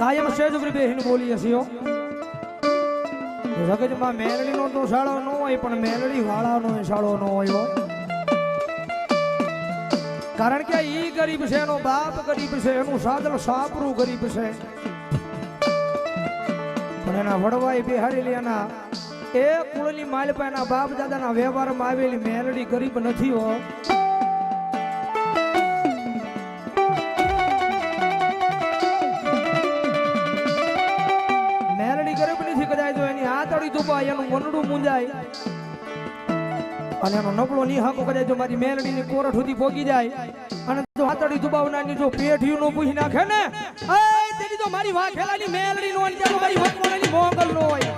કાયમ સેજ ઉપર બેહીને બોલીએ છીએ જગતમાં મેલડીનો તો શાળો ન હોય, પણ મેલડી વાળાનો શાળો ન હોય કારણ કે ઈ ગરીબ છે, એનો બાપ ગરીબ છે, એનું સાધન સાપરું ગરીબ છે. પણ એના વડવાઈ બિહારી એના. એ કુળની માલપા એના બાપ દાદાના વ્યવહારમાં આવેલી મેલડી ગરીબ નથી હો. ગરીબ કદાચ જો એની આતડી દુબાય એનું મનડું મુંજાય અને એનો નબળો નિહાકો કદાચ જો મારી મેલડીની કોરઠ સુધી ભોગી જાય, અને જો આતડી દુબાવનારની જો પેઢીયું નું પૂછી નાખે ને તેની તો મારી વાઘેલાની મેલડી નો અને ત્યાં તો મારી નો મોંગલ